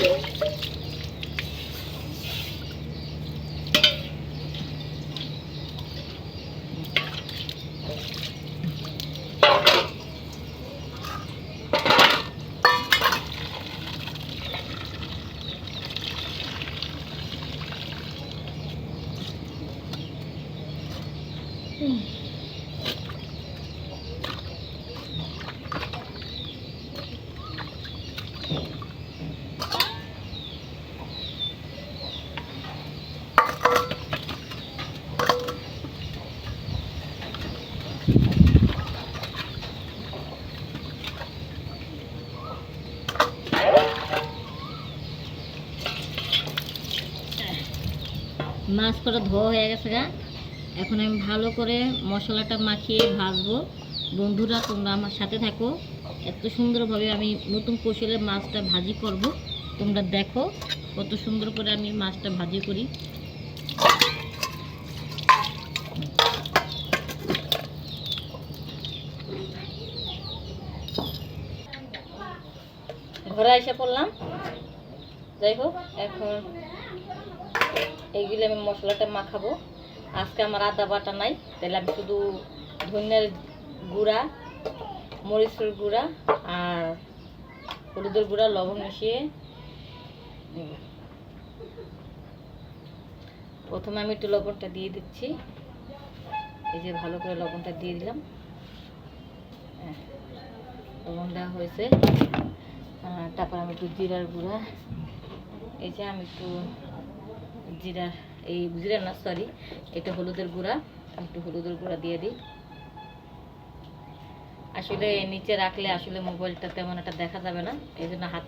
Mm-hmm. কটা ধোয়া হয়ে গেছে গা। এখন আমি ভালো করে মশলাটা মাখিয়ে ভাজবো। বন্ধুরা, তোমরা আমার সাথে থাকো। এত সুন্দরভাবে আমি নতুন কৌশলে মাছটা ভাজি করব। তোমরা দেখো কত সুন্দর করে আমি মাছটা ভাজি করি। ঘরে এসে পড়লাম। যাই হোক, এখন এইগুলো আমি মশলাটা মাখাবো। আজকে আমার আদা বাটা নাই তাহলে আমি শুধু ধনিয়ার গুঁড়া মরিচের গুঁড়া আর হলুদের গুঁড়া লবণ মিশিয়ে। প্রথমে আমি একটু লবণটা দিয়ে দিচ্ছি। এই যে ভালো করে লবণটা দিয়ে দিলাম। হ্যাঁ, লবণ দেওয়া হয়েছে। তারপর আমি একটু জিরার গুঁড়া। এই যে আমি একটু জিরা, এই জিরা না সরি এটা হলুদের গুঁড়া, একটু হলুদের গুঁড়া দিয়ে দিই। আসলে নিচে রাখলে আসলে মোবাইলটা তেমন একটা দেখা যাবে না, এই জন্য হাত